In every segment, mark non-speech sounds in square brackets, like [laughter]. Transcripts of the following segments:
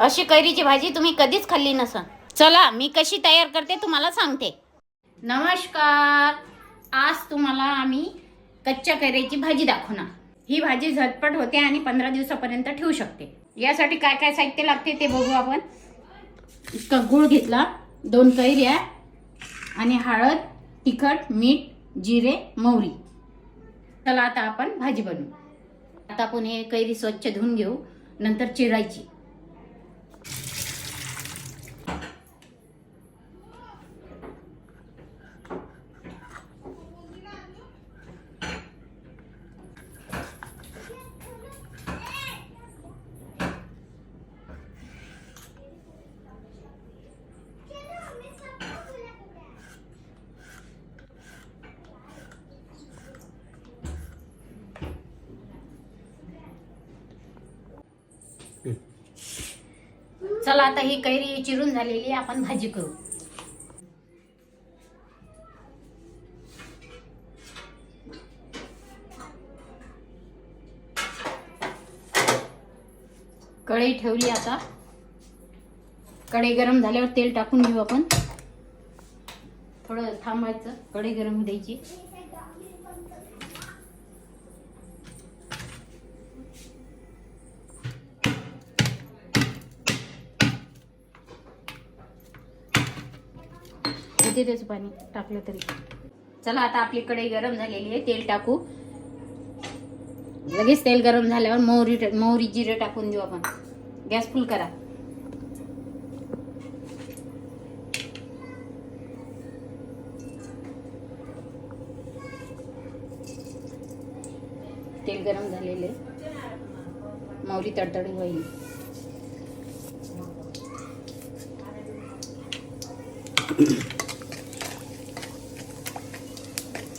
अशी कैरीची भाजी तुम्ही कधीच खाल्ली नसन. चला मी कशी तयार करते तुम्हाला सांगते. नमस्कार. आज तुम्हाला आम्ही कच्च्या कैरीची भाजी दाखवणार. ही भाजी झटपट होते आणि पंधरा दिवसापर्यंत ठेवू शकते. यासाठी काय काय साहित्य लागते ते बघू आपण. इतका गुळ घेतला. दोन कैऱ्या आणि हळद तिखट मीठ जिरे मोहरी चला आता आपण भाजी बनवू. आता आपण हे कैरी स्वच्छ धुवून घेऊ. नंतर चिरायची. चला आता ही कैरी चिरून झालेली आपण भाजी करू. कढई ठेवली आता. कढई गरम झाल्यावर तेल टाकून घेऊ आपण. थोडं थांबायचं कढई गरम द्यायची. किती त्याचं पाणी टाकलं तरी. चला आता आपली कढई गरम झालेली आहे तेल टाकू. लगेच तेल गरम झाल्यावर मोहरी मोहरी जिरे टाकून देऊ आपण. गॅस फुल करा. तेल गरम झालेले. मोहरी तडतडी होईल. [clears throat]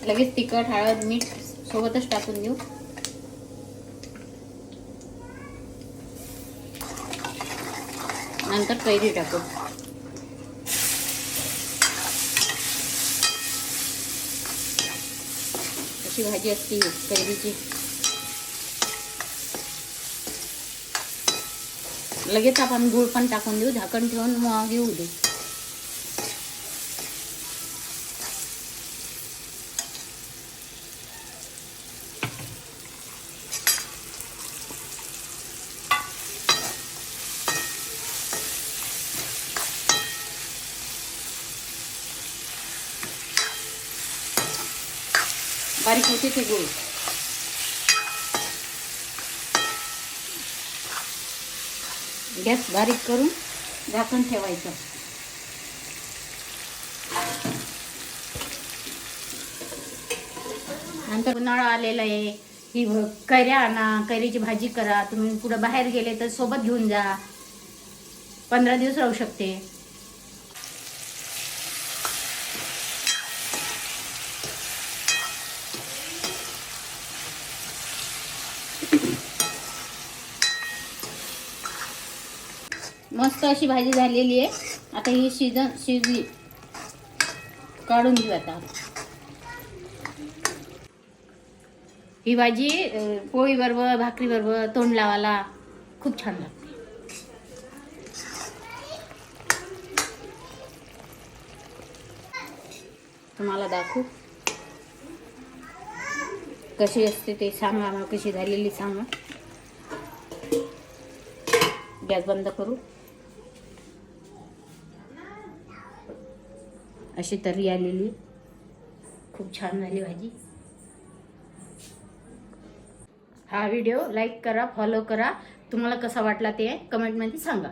लगेच तिखट हळद मीठ सोबतच टाकून देऊ. नंतर कैरी टाकू. अशी भाजी असते कैरीची. लगेच आपण गुळ पण टाकून देऊ झाकण ठेवून मग येऊ देऊ. बारीक होते ते गुळ गॅस बारीक करून झाकण ठेवायचं. नंतर उन्हाळा आलेला आहे. ही कैऱ्या आणा कैरीची भाजी करा. तुम्ही पुढं बाहेर गेले तर सोबत घेऊन जा. पंधरा दिवस राहू शकते. मस्त अशी भाजी झालेली आहे. आता ही शिजन शिजली. काढून घेऊ आता. ही भाजी पोळीबरोबर पोळी बरोबर भाकरी बरोबर तोंड लावायला खूप छान लागते. तुम्हाला दाखवू. कशी असते ते सांगा कशी झालेली सांगा. गॅस बंद करू. अशी तरी आलेली. खूप छान झाली भाजी. हा व्हिडिओ लाईक करा फॉलो करा. तुम्हाला कसा वाटला ते कमेंटमध्ये सांगा.